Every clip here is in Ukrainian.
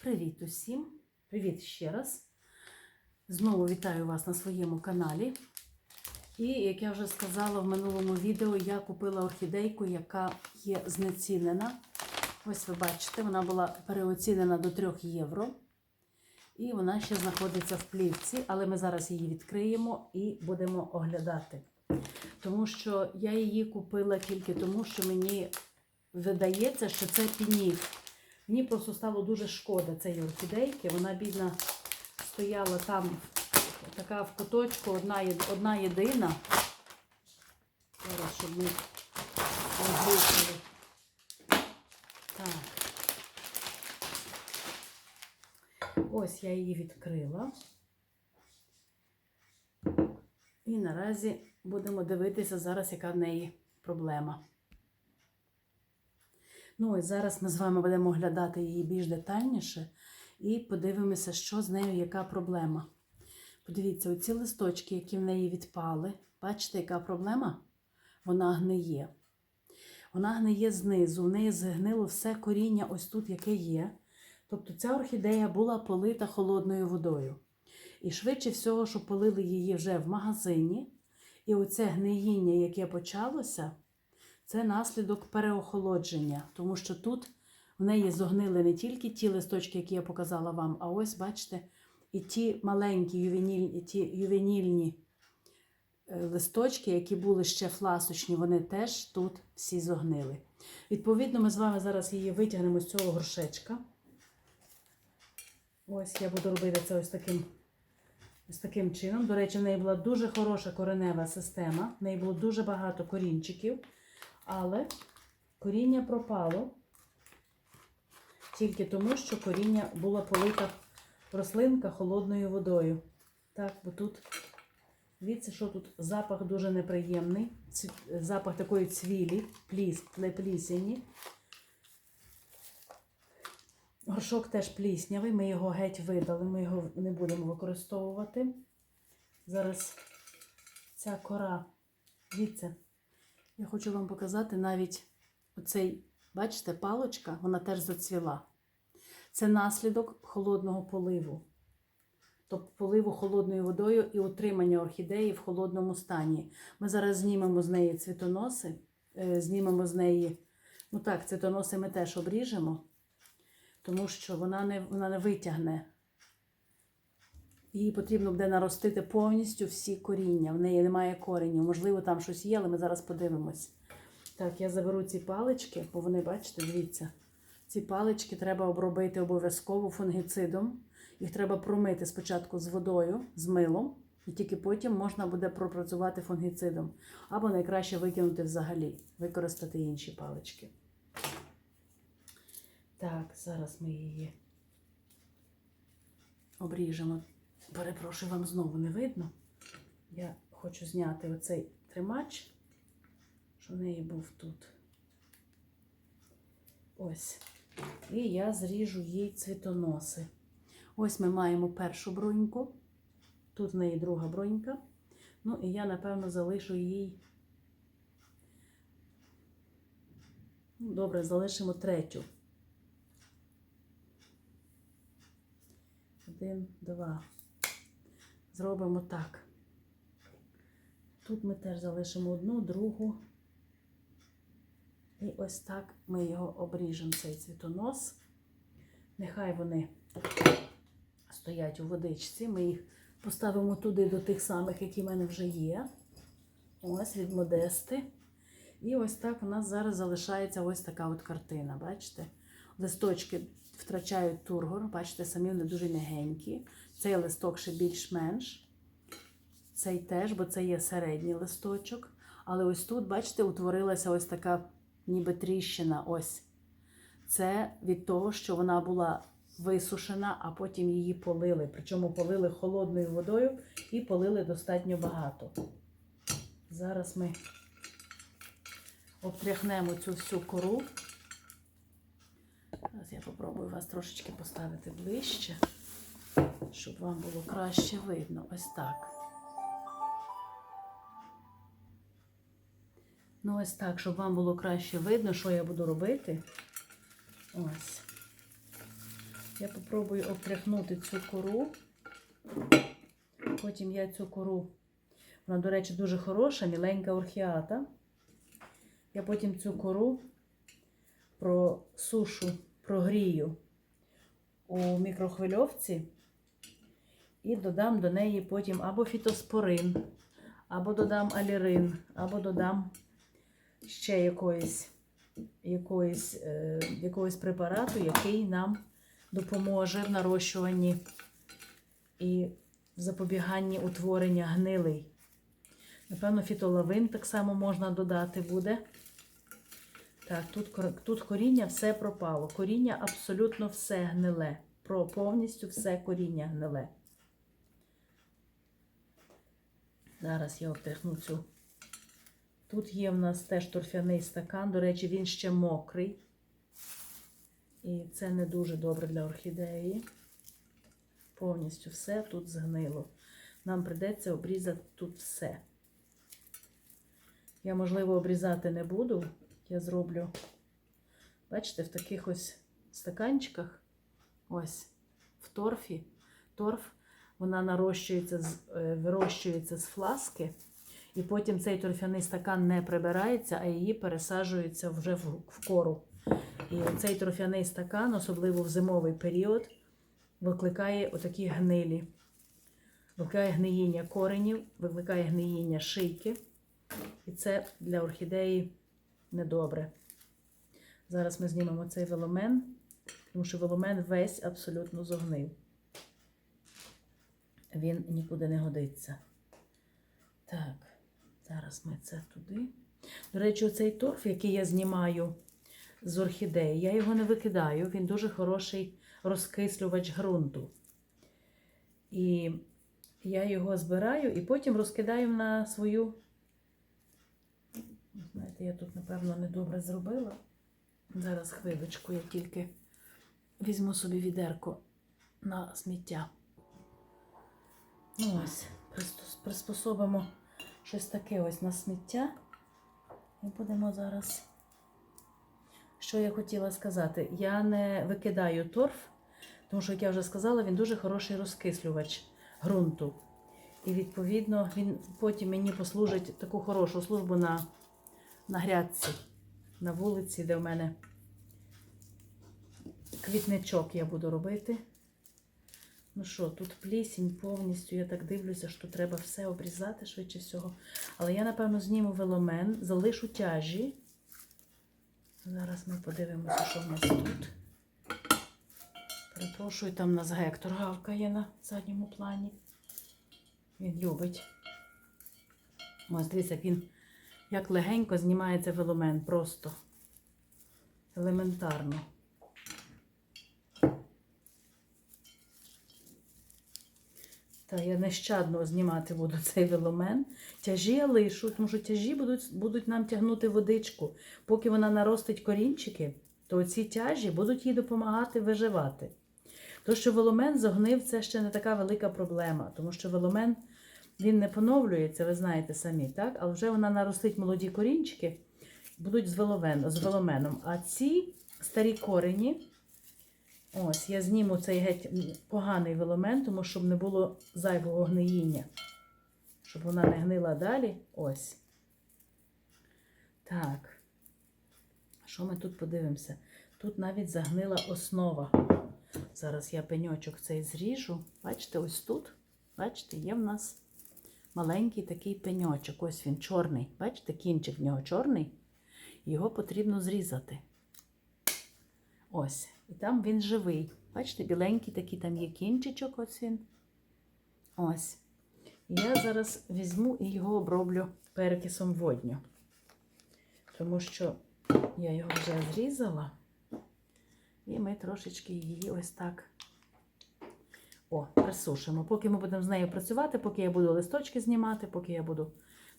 Привіт усім! Привіт ще раз. Знову вітаю вас на своєму каналі. І, як я вже сказала в минулому відео, я купила орхідейку, яка є знецінена. Ось ви бачите, вона була переоцінена до 3 євро. І вона ще знаходиться в плівці, але ми зараз її відкриємо і будемо оглядати. Тому що я її купила тільки тому, що мені видається, що це пінів. Мені просто стало дуже шкода цієї орхідейки. Вона, бідна, стояла там, така в куточку, одна, одна єдина. Зараз, щоб ми розлучили. Так. Ось я її відкрила. І наразі будемо дивитися зараз, яка в неї проблема. Ну ось зараз ми з вами будемо оглядати її більш детальніше і подивимося, що з нею, яка проблема. Подивіться, оці листочки, які в неї відпали. Бачите, яка проблема? Вона гниє. Вона гниє знизу, в неї згнило все коріння, ось тут, яке є. Тобто ця орхідея була полита холодною водою. І швидше всього, що полили її вже в магазині. І оце гниїння, яке почалося, це наслідок переохолодження, тому що тут в неї зогнили не тільки ті листочки, які я показала вам, а ось, бачите, і ті маленькі ювенільні, ті ювенільні е, листочки, які були ще фласочні, вони теж тут всі зогнили. Відповідно, ми з вами зараз її витягнемо з цього горшечка. Ось я буду робити це ось таким, ось таким чином. До речі, в неї була дуже хороша коренева система, в неї було дуже багато корінчиків, але коріння пропало тільки тому, що коріння була полита рослинка холодною водою. Так, бо тут, дивіться, що тут запах дуже неприємний, запах такої цвілі, пліс, плесені. Горшок теж пліснявий, ми його геть видали, ми його не будемо використовувати. Зараз ця кора, дивіться, я хочу вам показати навіть оцей, бачите, палочка, вона теж зацвіла. Це наслідок холодного поливу. Тобто поливу холодною водою і утримання орхідеї в холодному стані. Ми зараз знімемо з неї цвітоноси, е, знімемо з неї, ну так, цвітоноси ми теж обріжемо тому що вона не, вона не витягне. Їй потрібно буде наростити повністю всі коріння. В неї немає коренів. Можливо, там щось є, але ми зараз подивимось. Так, я заберу ці палички, бо вони, бачите, дивіться, ці палички треба обробити обов'язково фунгіцидом. Їх треба промити спочатку з водою, з милом, і тільки потім можна буде пропрацювати фунгіцидом. Або найкраще викинути взагалі, використати інші палички. Так, зараз ми її обріжемо. Перепрошую, вам знову не видно. Я хочу зняти оцей тримач, що в неї був тут. Ось. І я зріжу їй цвітоноси. Ось ми маємо першу броньку. Тут в неї друга бронька. Ну, і я, напевно, залишу їй. Ну, Добре, залишимо третю. Один, два. Зробимо так. Тут ми теж залишимо одну, другу. І ось так ми його обріжемо, цей цвітонос. Нехай вони стоять у водичці. Ми їх поставимо туди до тих самих, які в мене вже є. Ось від модести. І ось так у нас зараз залишається ось така от картина. Бачите? Листочки втрачають тургор, бачите, самі вони дуже м'ягенькі. Цей листок ще більш-менш. Цей теж, бо це є середній листочок. Але ось тут, бачите, утворилася ось така ніби тріщина. Ось. Це від того, що вона була висушена, а потім її полили. Причому полили холодною водою і полили достатньо багато. Зараз ми обтряхнемо цю всю кору. Зараз я попробую вас трошечки поставити ближче, щоб вам було краще видно. Ось так. Ну, ось так, щоб вам було краще видно, що я буду робити. Ось. Я попробую обтряхнути цю кору. Потім я цю кору, вона, до речі, дуже хороша, міленька орхіата. Я потім цю кору просушу, прогрію у мікрохвильовці і додам до неї потім або фітоспорин, або додам алірин, або додам ще якоїсь, якоїсь, е, якогось препарату, який нам допоможе в нарощуванні і в запобіганні утворення гнилей. Напевно, фітолавин так само можна додати буде. Так, тут, тут коріння все пропало. Коріння абсолютно все гниле. Про повністю все коріння гниле. Зараз я обтряхну цю. Тут є в нас теж торфяний стакан. До речі, він ще мокрий. І це не дуже добре для орхідеї. Повністю все тут згнило. Нам прийдеться обрізати тут все. Я, можливо, обрізати не буду. Я зроблю, бачите, в таких ось стаканчиках, ось в торфі. Торф, вона нарощується, е, вирощується з фласки, і потім цей торфяний стакан не прибирається, а її пересаджується вже в, кору. І цей торфяний стакан, особливо в зимовий період, викликає отакі гнилі. Викликає гниїння коренів, викликає гниїння шийки. І це для орхідеї недобре. Зараз ми знімемо цей веломен, тому що веломен весь абсолютно зогнив. Він нікуди не годиться. Так, зараз ми це туди. До речі, оцей торф, який я знімаю з орхідеї, я його не викидаю. Він дуже хороший розкислювач ґрунту. І я його збираю і потім розкидаю на свою. Знаєте, я тут, напевно, недобре зробила. Зараз хвилечку, я тільки візьму собі відерко на сміття. Ну ось, приспособимо щось таке ось на сміття. І будемо зараз. Що я хотіла сказати? Я не викидаю торф, тому що, як я вже сказала, він дуже хороший розкислювач ґрунту. І відповідно він потім мені послужить таку хорошу службу на, на грядці, на вулиці, де в мене квітничок я буду робити. Ну що, тут плісінь повністю, я так дивлюся, що треба все обрізати швидше всього. Але я, напевно, зніму веломен, залишу тяжі. Зараз ми подивимося, що в нас тут. Перепрошую, там нас Гектор гавкає на задньому плані. Він любить. Ось дивіться, він як легенько знімається веломен, просто елементарно. Та я нещадно знімати буду цей веломен. Тяжі я лишу, тому що тяжі будуть, будуть нам тягнути водичку. Поки вона наростить корінчики, то ці тяжі будуть їй допомагати виживати. То, що веломен загнив, це ще не така велика проблема, тому що веломен він не поновлюється, ви знаєте самі, так? Але вже вона наростить молоді корінчики, будуть з веломеном. А ці старі корені, ось, я зніму цей геть поганий веломен, тому щоб не було зайвого гниїння. Щоб вона не гнила далі. Ось. Так. Що ми тут подивимося? Тут навіть загнила основа. Зараз я пеньочок цей зріжу. Бачите, ось тут. Бачите, є в нас маленький такий пеньочок. Ось він чорний. Бачите, кінчик в нього чорний. Його потрібно зрізати. Ось. І там він живий. Бачите, біленький такий там є кінчичок, ось він. Ось. Я зараз візьму і його оброблю перекисом водню. Тому що я його вже зрізала. І ми трошечки її ось так о, присушимо. Поки ми будемо з нею працювати, поки я буду листочки знімати, поки я буду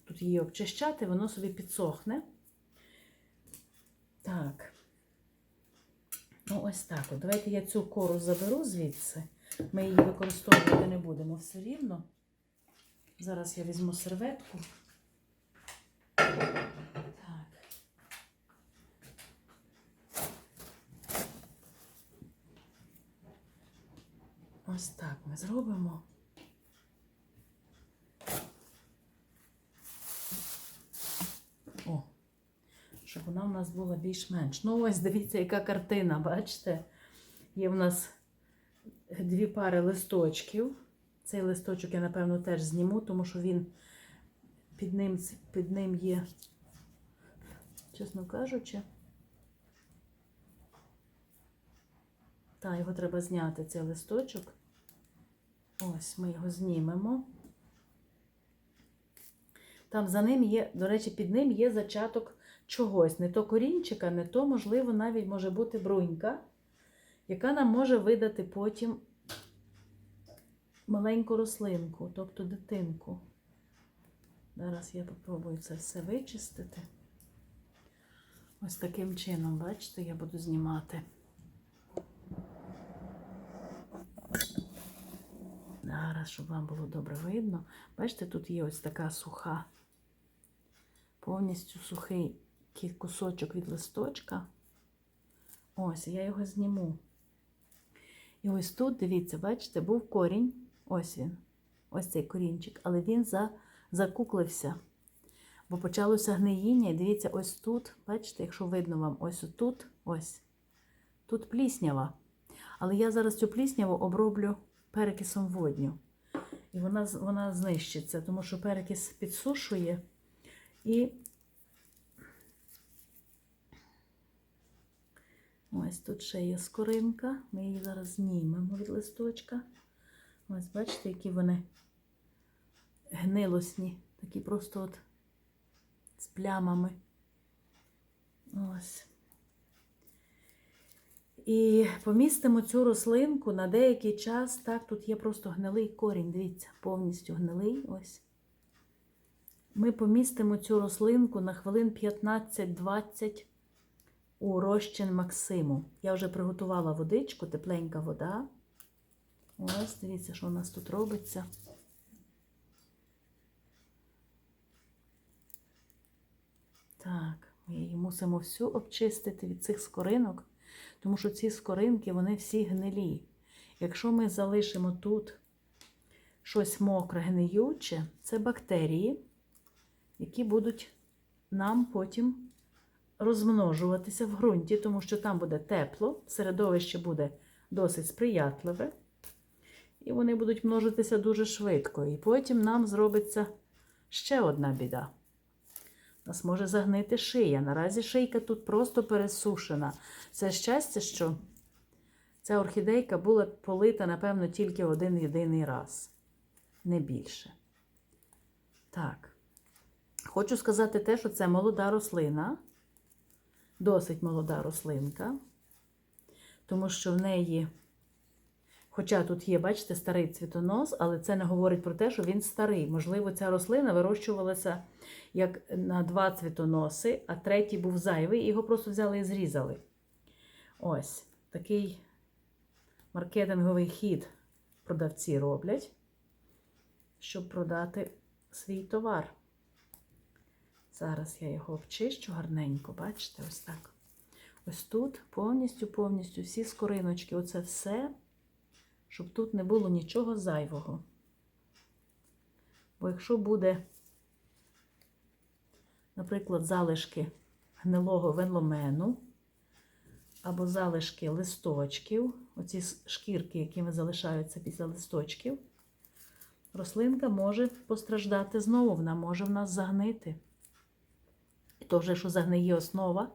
тут її обчищати, воно собі підсохне. Так. Ну, ось так. От. Давайте я цю кору заберу звідси. Ми її використовувати не будемо все рівно. Зараз я візьму серветку. Так. Ось так ми зробимо. О, щоб вона у нас була більш-менш. Ну, ось дивіться, яка картина, бачите? Є в нас дві пари листочків. Цей листочок я, напевно, теж зніму, тому що він під ним, під ним є, чесно кажучи. Так, його треба зняти, цей листочок. Ось ми його знімемо. Там за ним є, до речі, під ним є зачаток чогось. Не то корінчика, не то, можливо, навіть може бути брунька, яка нам може видати потім маленьку рослинку, тобто дитинку. Зараз я попробую це все вичистити. Ось таким чином, бачите, я буду знімати. Зараз, щоб вам було добре видно. Бачите, тут є ось така суха, повністю сухий кі- кусочок від листочка. Ось, я його зніму. І ось тут, дивіться, бачите, був корінь. Ось він. Ось цей корінчик, але він за, закуклився. Бо почалося гниїння, і дивіться, ось тут, бачите, якщо видно вам, ось тут, ось. Тут пліснява. Але я зараз цю плісняву оброблю перекисом водню. І вона, вона знищиться, тому що перекис підсушує і ось тут ще є скоринка. Ми її зараз знімемо від листочка. Ось бачите, які вони гнилосні, такі просто от з плямами. Ось. І помістимо цю рослинку на деякий час. Так, тут є просто гнилий корінь, дивіться, повністю гнилий. Ось. Ми помістимо цю рослинку на хвилин 15-20 у розчин Максиму. Я вже приготувала водичку, тепленька вода. Ось, дивіться, що у нас тут робиться. Так, ми її мусимо всю обчистити від цих скоринок, тому що ці скоринки, вони всі гнилі. Якщо ми залишимо тут щось мокре, гниюче, це бактерії, які будуть нам потім розмножуватися в ґрунті, тому що там буде тепло, середовище буде досить сприятливе, і вони будуть множитися дуже швидко. І потім нам зробиться ще одна біда. У нас може загнити шия. Наразі шийка тут просто пересушена. Це щастя, що ця орхідейка була полита, напевно, тільки один єдиний раз, не більше. Так. Хочу сказати те, що це молода рослина, досить молода рослинка, тому що в неї, хоча тут є, бачите, старий цвітонос, але це не говорить про те, що він старий. Можливо, ця рослина вирощувалася як на два цвітоноси, а третій був зайвий, і його просто взяли і зрізали. Ось такий маркетинговий хід продавці роблять, щоб продати свій товар. Зараз я його обчищу гарненько, бачите, ось так. Ось тут повністю, повністю всі скориночки, оце все, щоб тут не було нічого зайвого. Бо якщо буде, наприклад, залишки гнилого венломену, або залишки листочків, оці шкірки, якими залишаються після листочків, рослинка може постраждати знову, вона може в нас загнити. То вже, що загниє основа,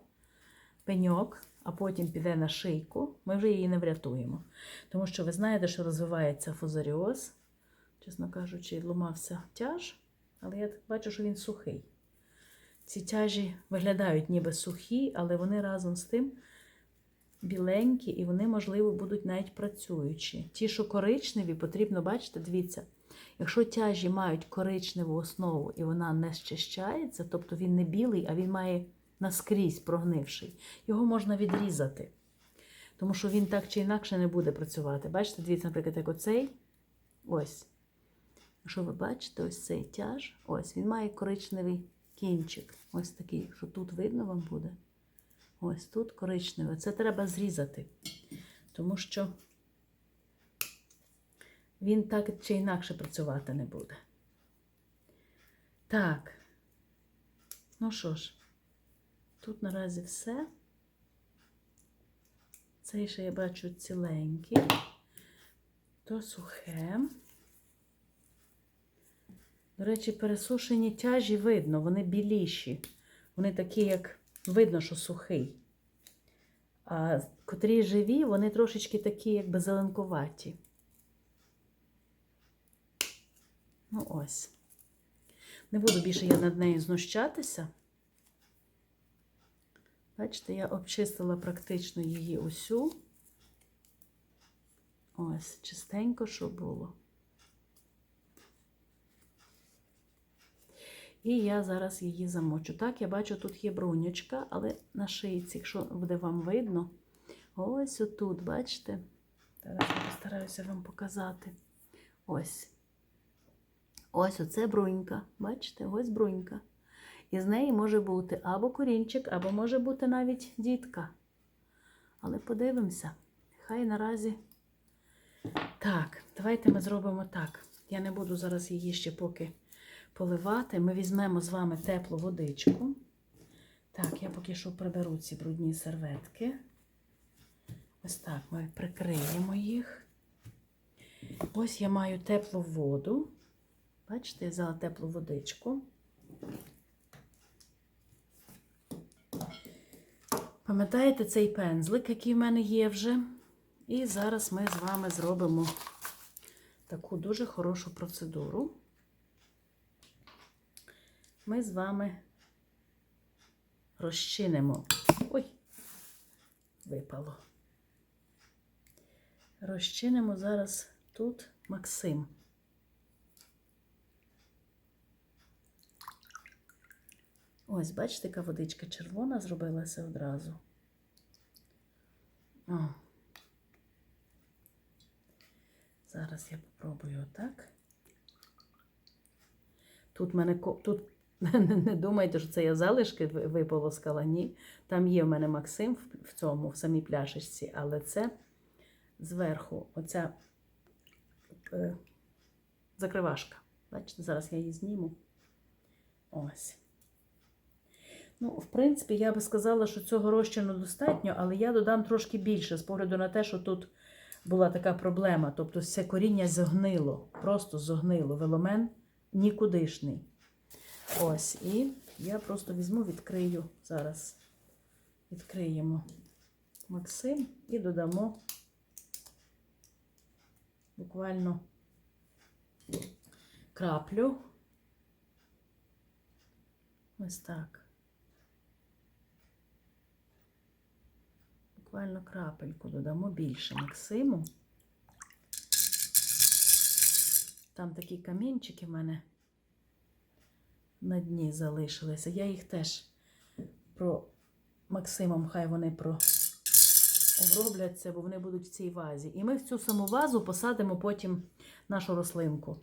пеньок, а потім піде на шийку, ми вже її не врятуємо. Тому що ви знаєте, що розвивається фузаріоз. Чесно кажучи, ламався тяж, але я бачу, що він сухий. Ці тяжі виглядають ніби сухі, але вони разом з тим біленькі, і вони, можливо, будуть навіть працюючі. Ті, що коричневі, потрібно бачите, дивіться, якщо тяжі мають коричневу основу і вона не щищається, тобто він не білий, а він має наскрізь прогнивший, його можна відрізати. Тому що він так чи інакше не буде працювати. Бачите, дивіться, наприклад, як оцей. Ось. Якщо ви бачите, ось цей тяж, ось він має коричневий кінчик. Ось такий, якщо тут видно вам буде. Ось тут коричневе. Це треба зрізати. Тому що він так чи інакше працювати не буде. Так. Ну що ж, тут наразі все. Цей ще я бачу ціленький, то сухе. До речі, пересушені тяжі видно, вони біліші. Вони такі, як видно, що сухий. А котрі живі, вони трошечки такі, якби зеленкуваті. Ну ось. Не буду більше я над нею знущатися. Бачите, я обчистила практично її усю. Ось, чистенько, що було. І я зараз її замочу. Так, я бачу, тут є брунючка, але на шийці, якщо буде вам видно, ось отут, бачите? Зараз я постараюся вам показати. Ось. Ось оце брунька. Бачите, ось брунька. І з неї може бути або корінчик, або може бути навіть дітка. Але подивимося. Хай наразі. Так, давайте ми зробимо так. Я не буду зараз її ще поки поливати. Ми візьмемо з вами теплу водичку. Так, я поки що приберу ці брудні серветки. Ось так ми прикриємо їх. Ось я маю теплу воду. Бачите, я взяла теплу водичку. Пам'ятаєте цей пензлик, який в мене є вже? І зараз ми з вами зробимо таку дуже хорошу процедуру. Ми з вами розчинимо. Ой, випало. Розчинимо зараз тут Максим. Ось, бачите, яка водичка червона зробилася одразу. О. Зараз я попробую отак. Тут в мене тут не думайте, що це я залишки виполоскала. Ні. Там є в мене Максим в- цьому, в самій пляшечці, але це зверху оця е, закривашка. Бачите, зараз я її зніму. Ось. Ну, в принципі, я би сказала, що цього розчину достатньо, але я додам трошки більше з погляду на те, що тут була така проблема. Тобто все коріння зогнило, просто зогнило. Веломен нікудишний. Ось, і я просто візьму, відкрию зараз. Відкриємо Максим і додамо буквально краплю. Ось так. Буквально крапельку додамо більше Максиму. Там такі камінчики в мене на дні залишилися. Я їх теж про Максимом, хай вони про обробляться, бо вони будуть в цій вазі. І ми в цю саму вазу посадимо потім нашу рослинку.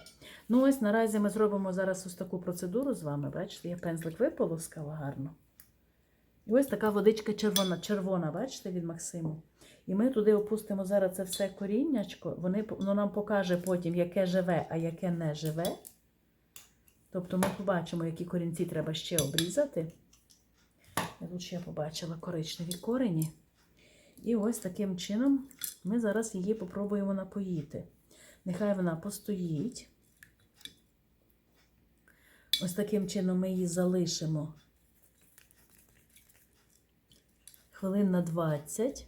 Ну, ось наразі ми зробимо зараз ось таку процедуру з вами. Бачите, я пензлик виполоскала гарно. І ось така водичка червона, червона, бачите, від Максиму. І ми туди опустимо зараз це все коріннячко. Вони, воно нам покаже потім, яке живе, а яке не живе. Тобто ми побачимо, які корінці треба ще обрізати. Я тут ще побачила коричневі корені. І ось таким чином ми зараз її попробуємо напоїти. Нехай вона постоїть. Ось таким чином ми її залишимо хвилин на 20.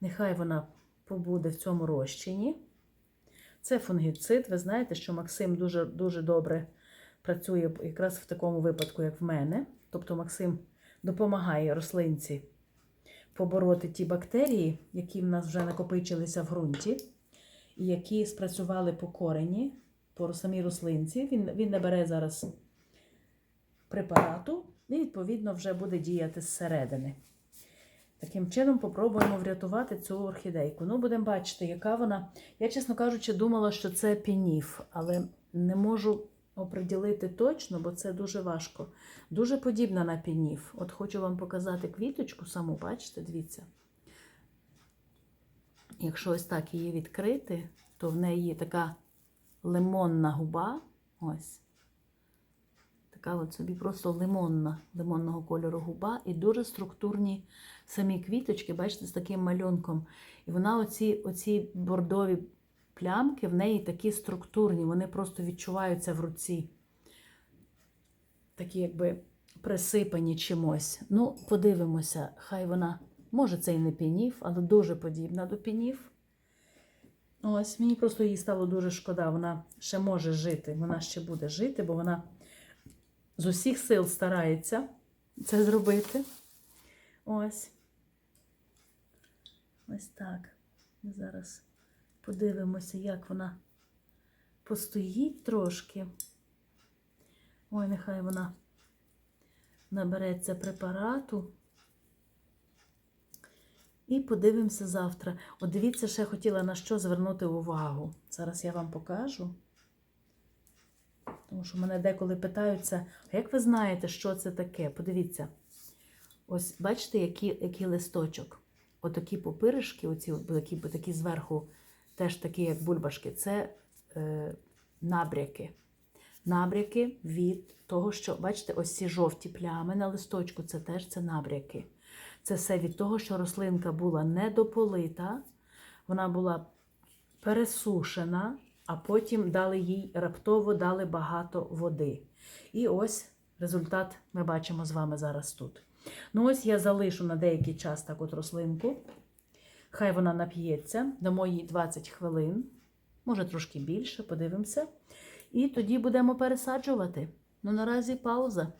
Нехай вона побуде в цьому розчині. Це фунгіцид. Ви знаєте, що Максим дуже, дуже добре працює якраз в такому випадку, як в мене. Тобто Максим допомагає рослинці побороти ті бактерії, які в нас вже накопичилися в ґрунті, і які спрацювали по корені, по самій рослинці. Він, він набере зараз препарату і, відповідно, вже буде діяти зсередини. Таким чином, попробуємо врятувати цю орхідейку. Ну, будемо бачити, яка вона. Я, чесно кажучи, думала, що це пініф, але не можу оприділити точно, бо це дуже важко. Дуже подібна на пініф. От хочу вам показати квіточку саму, бачите, дивіться. Якщо ось так її відкрити, то в неї така лимонна губа. Ось. Така от собі просто лимонна, лимонного кольору губа і дуже структурні самі квіточки, бачите, з таким малюнком. І вона оці, оці бордові плямки в неї такі структурні, вони просто відчуваються в руці. Такі, якби присипані чимось. Ну, подивимося, хай вона, може, це і не пінів, але дуже подібна до пінів. Ось, мені просто їй стало дуже шкода. Вона ще може жити, вона ще буде жити, бо вона з усіх сил старається це зробити. Ось. Ось так. Зараз подивимося, як вона постоїть трошки. Ой, нехай вона набереться препарату. І подивимося завтра. От дивіться, ще хотіла на що звернути увагу. Зараз я вам покажу. Тому що мене деколи питаються, а як ви знаєте, що це таке? Подивіться. Ось бачите, який, який листочок. Отакі пупиришки, оці такі, такі зверху, теж такі, як бульбашки, це е, набряки. Набряки від того, що, бачите, ось ці жовті плями на листочку, це теж це набряки. Це все від того, що рослинка була недополита, вона була пересушена, а потім дали їй раптово дали багато води. І ось результат ми бачимо з вами зараз тут. Ну, ось я залишу на деякий час так от рослинку. Хай вона нап'ється, дамо їй 20 хвилин, може трошки більше, подивимося. І тоді будемо пересаджувати. Ну, наразі пауза.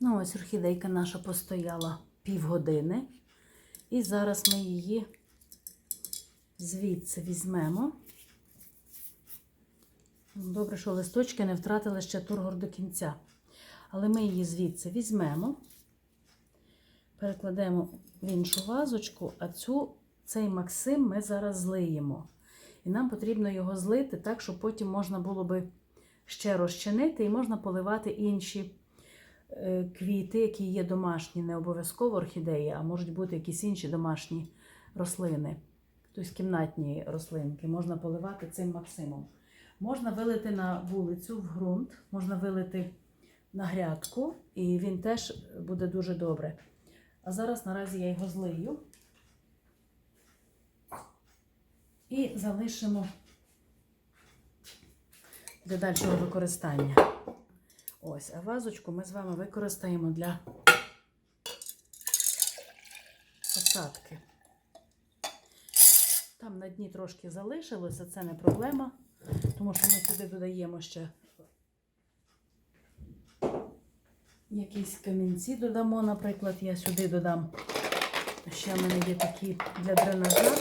Ну, ось орхідейка наша постояла півгодини. І зараз ми її звідси візьмемо. Добре, що листочки не втратили ще тургор до кінця. Але ми її звідси візьмемо, перекладемо в іншу вазочку, а цю, цей Максим ми зараз злиємо. І нам потрібно його злити так, щоб потім можна було би ще розчинити і можна поливати інші е, квіти, які є домашні, не обов'язково орхідеї, а можуть бути якісь інші домашні рослини, тобто кімнатні рослинки. Можна поливати цим Максимом. Можна вилити на вулицю в ґрунт, можна вилити на грядку, і він теж буде дуже добре. А зараз наразі я його злию і залишимо для дальшого використання. Ось, а вазочку ми з вами використаємо для посадки. На дні трошки залишилося, це не проблема, тому що ми сюди додаємо ще якісь камінці додамо, наприклад, я сюди додам. Ще в мене є такі для дренажа.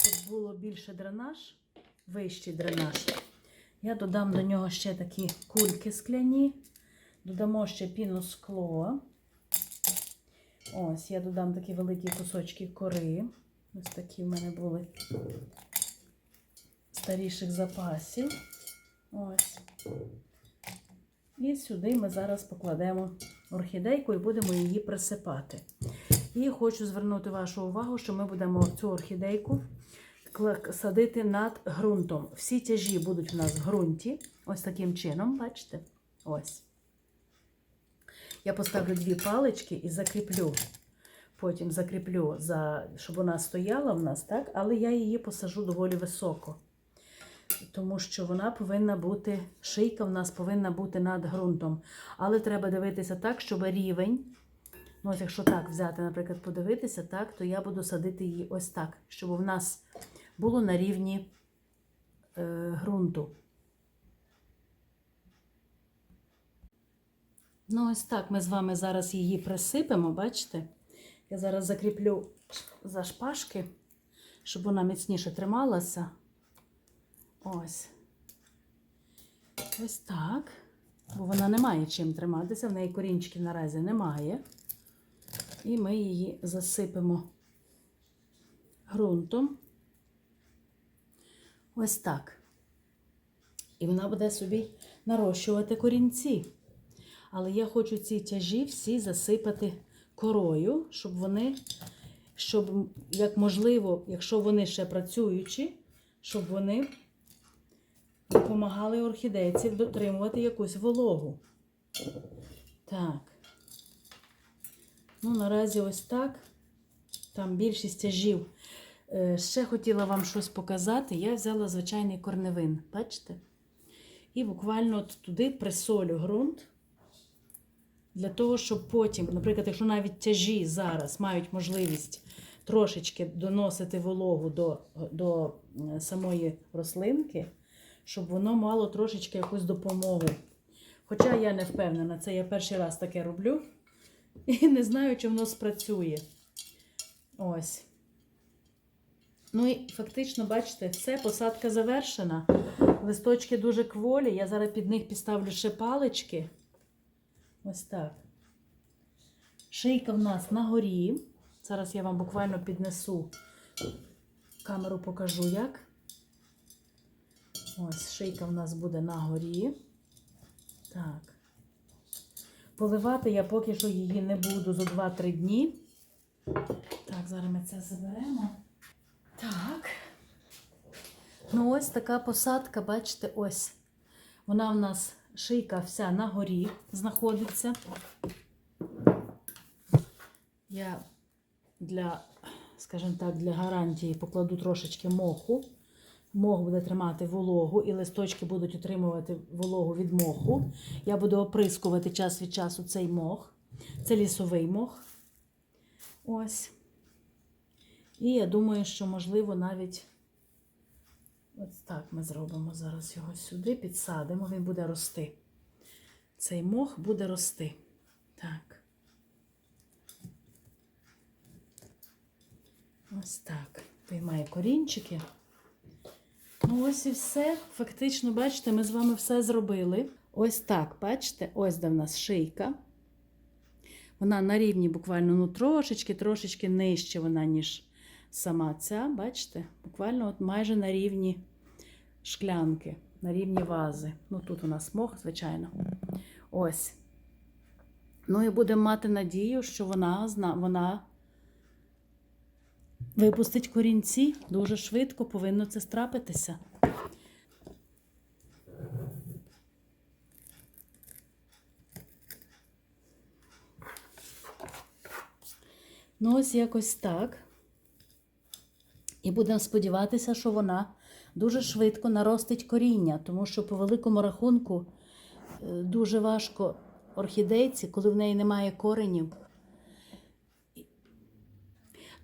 Щоб було більше дренаж, вищий дренаж. Я додам до нього ще такі кульки скляні. Додамо ще піноскло. Ось, я додам такі великі кусочки кори. Ось такі в мене були старіших запасів. Ось. І сюди ми зараз покладемо орхідейку і будемо її присипати. І хочу звернути вашу увагу, що ми будемо цю орхідейку садити над ґрунтом. Всі тяжі будуть в нас в ґрунті. Ось таким чином, бачите? Ось. Я поставлю дві палички і закріплю. Потім закріплю, за, щоб вона стояла в нас, так? але я її посажу доволі високо. Тому що вона повинна бути, шийка в нас повинна бути над ґрунтом. Але треба дивитися так, щоб рівень. Ну, ось якщо так взяти, наприклад, подивитися, так, то я буду садити її ось так, щоб в нас було на рівні е, ґрунту. Ну, ось так ми з вами зараз її присипемо, бачите? Я зараз закріплю за шпажки, щоб вона міцніше трималася. Ось. Ось так. Бо вона не має чим триматися, в неї корінчиків наразі немає. І ми її засипемо ґрунтом. Ось так. І вона буде собі нарощувати корінці. Але я хочу ці тяжі всі засипати корою, щоб вони щоб, як можливо, якщо вони ще працюючі, щоб вони допомагали орхідейці дотримувати якусь вологу. Так. Ну, наразі ось так. Там більшість тяжів. Е, Ще хотіла вам щось показати. Я взяла звичайний корневин, бачите? І буквально от туди присолю ґрунт. Для того, щоб потім, наприклад, якщо навіть тяжі зараз мають можливість трошечки доносити вологу до, до самої рослинки, щоб воно мало трошечки якусь допомогу. Хоча я не впевнена, це я перший раз таке роблю. І не знаю, чи воно спрацює. Ось. Ну і фактично, бачите, все, посадка завершена. Листочки дуже кволі. Я зараз під них підставлю ще палички. Ось так. Шийка в нас на горі. Зараз я вам буквально піднесу камеру, покажу як. Ось, шийка в нас буде на горі. Так. Поливати я поки що її не буду за 2-3 дні. Так, зараз ми це заберемо. Так. Ну, ось така посадка, бачите, ось. Вона в нас шийка вся на горі знаходиться. Я для, скажімо так, для гарантії покладу трошечки моху. Мох буде тримати вологу, і листочки будуть отримувати вологу від моху. Я буду оприскувати час від часу цей мох. Це лісовий мох. Ось. І я думаю, що, можливо, навіть ось так ми зробимо зараз його сюди, підсадимо, він буде рости. Цей мох буде рости. Так. Ось так. Він корінчики. Ну, ось і все. Фактично, бачите, ми з вами все зробили. Ось так, бачите, ось де в нас шийка. Вона на рівні буквально ну, трошечки, трошечки нижче вона, ніж сама ця. Бачите? Буквально от майже на рівні шклянки, на рівні вази. Ну, тут у нас мох, звичайно. Ось. Ну і будемо мати надію, що вона, вона випустить корінці. Дуже швидко повинно це страпитися. Ну, ось якось так. І будемо сподіватися, що вона дуже швидко наростить коріння, тому що по великому рахунку е, дуже важко орхідейці, коли в неї немає коренів.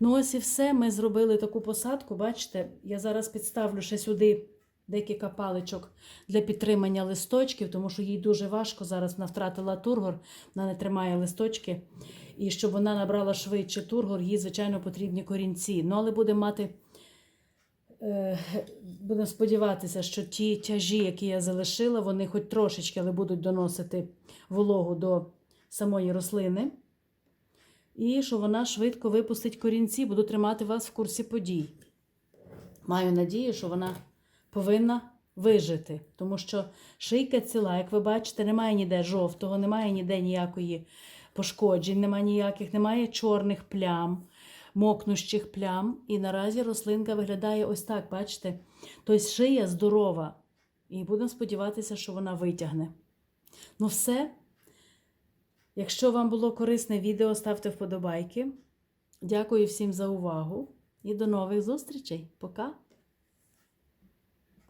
Ну, ось і все. Ми зробили таку посадку. Бачите, я зараз підставлю ще сюди декілька паличок для підтримання листочків, тому що їй дуже важко. Зараз вона втратила тургор, вона не тримає листочки. І щоб вона набрала швидше тургор, їй, звичайно, потрібні корінці. Ну, але будемо мати. Е, Будемо сподіватися, що ті тяжі, які я залишила, вони хоч трошечки, але будуть доносити вологу до самої рослини. І що вона швидко випустить корінці, буду тримати вас в курсі подій. Маю надію, що вона повинна вижити, тому що шийка ціла, як ви бачите, немає ніде жовтого, немає ніде ніякої пошкоджень, немає ніяких, немає чорних плям, мокнущих плям. І наразі рослинка виглядає ось так, бачите? Тобто шия здорова. І будемо сподіватися, що вона витягне. Ну, все. Якщо вам було корисне відео, ставте вподобайки. Дякую всім за увагу і до нових зустрічей. Пока!